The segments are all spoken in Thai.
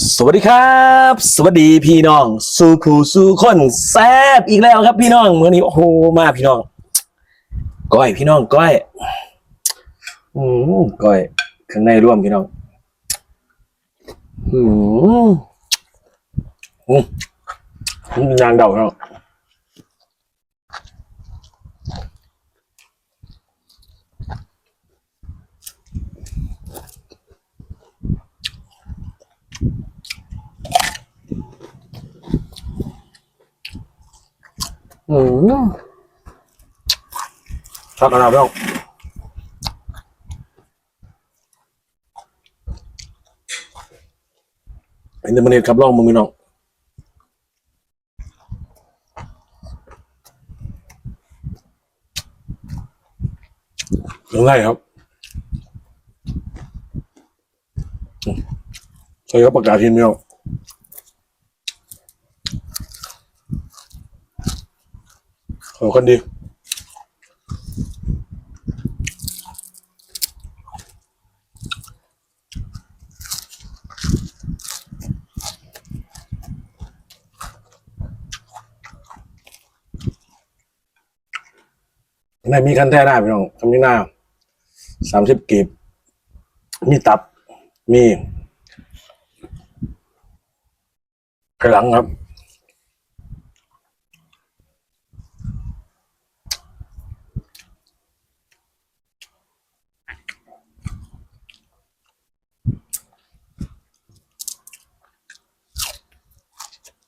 สวัสดีครับ สวัสดีพี่น้องสู่ครูสู่คนแซบอีกแล้วครับ พี่น้องเมื่อนี้โอ้โหมาพี่น้อง ก้อยพี่น้องก้อยอืมก้อยข้างในร่วมพี่น้องอืมอืมยางเดาพี่น้อง อืมชักกันนะพี่น้องอินเตอร์เน็ตครับลองมึงพี่น้องยังไงครับใช่ครับประกาศทีมพี่น้ออก นดีในมีคันแท้ได้พี่น้องคำนี้หน้าสามสิบกีบ มีตับ มีกระหลังครับ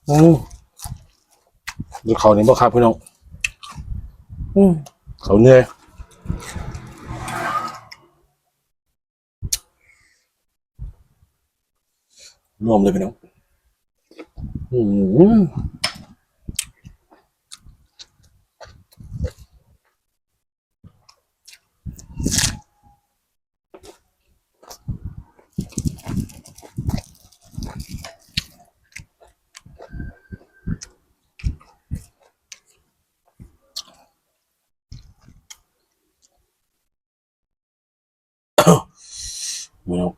อืมดูเขานี่บ่ครับพี่น้องอืมเขาเหนื่อยรวมเลยพี่น้องอืม พี่น้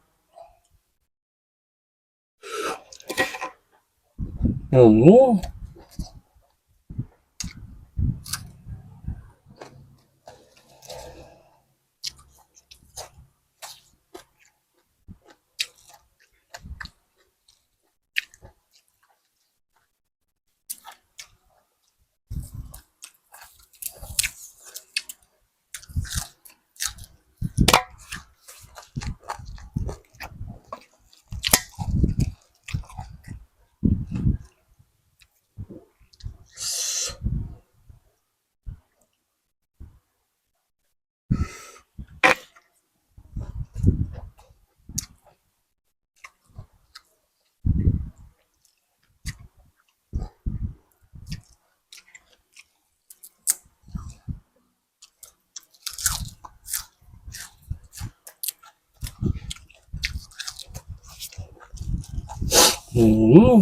องอืมอืม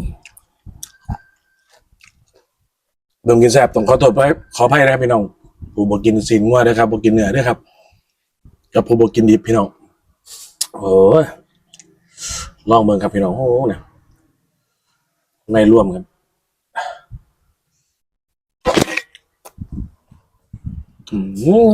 เบิ่งกินแซ่บต้องขอโทษไปขออภัยนะพี่น้องผู้บอกกินสินงัวด้วยครับบอกกินเนื้อด้วยครับกับผู้บอกกินดิบพี่น้องโอ้ลองเบิ่งครับพี่น้องโอ้โหเนี่ยในร่วมกันอืม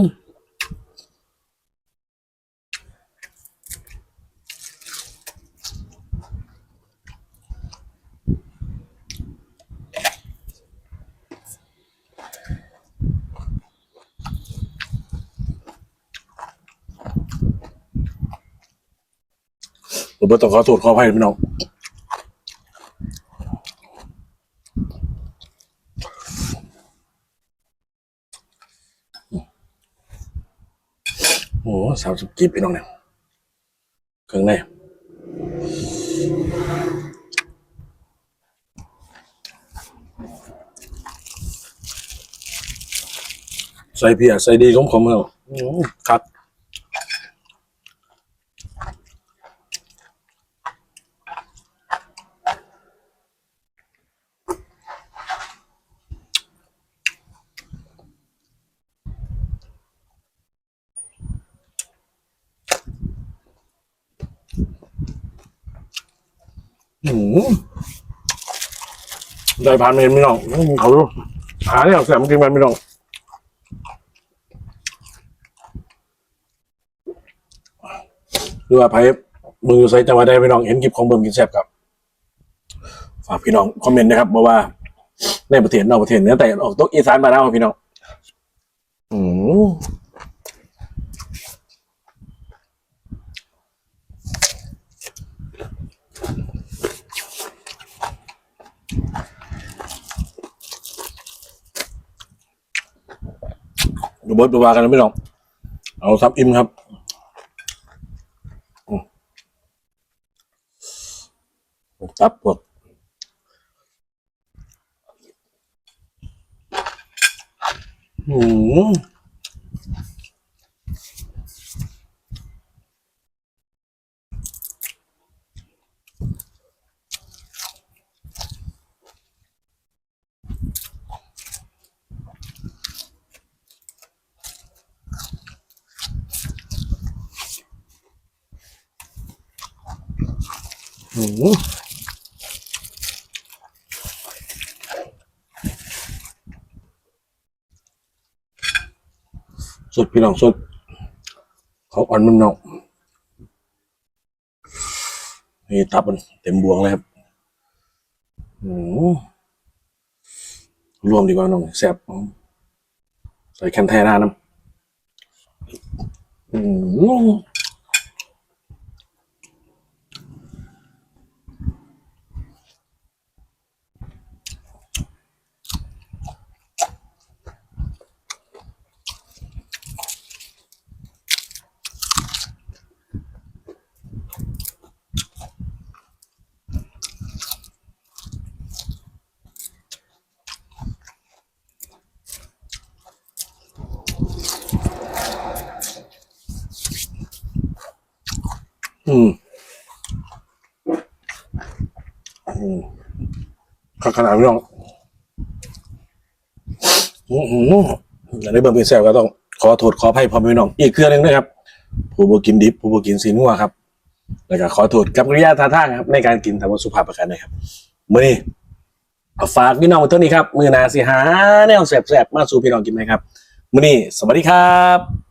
ผมบ่ต้องขอโทษขออภัยพี่น้องโอ้สามสิบกีบพี่น้องเนี่ยเครื่องในใส่เพียใส่ดีของผมเอาอืมครับ ออืมได้ผ่านเมนไม่น้องเขาดูหาเนี่ยแสบจริงมันไม่น้องหรือว่าไพ่มือใส่จังหวะได้พี่น้องเห็นคลิปของเบิ่มกินแซ่บครับ ฝากพี่น้องคอมเมนต์นะครับบอกว่าในประเทศนอกประเทศเนื้อแต่ออกโต๊ะอีสานมาแล้วพี่น้อง อืม ดูเบิร์ดดูวากันนะพี่น้อง เอาซับอิ่มครับซับพวกอืม อืมสุดพี่น้องสุดเขาอ่อนมันนาะนี่ตับมันเต็มบวงเลยครับอืมรวมดีกว่าน้องแซ่บใส่แคนแทน่าน้ำอืม อืมอืมข้างขนาดพี่น้องอืมอืมอย่าได้เบิ่งเป็นแซวก็ต้องขอโทษขออภัยพ่อแม่พี่น้อง อีกเครื่องหนึ่งนะครับ ผู้บกินดิบผู้บกินสีนัวครับแล้วก็ขอโทษกับกริยาท่าทางครับ ในการกินทำวัสุภาพประกันนะครับมื้อนี้ฝากพี่น้องไว้เท่านี้ครับ มือหนาสิหาแนวแสบๆ มาสู่พี่น้องกินไหมครับมื้อนี้สวัสดีครับ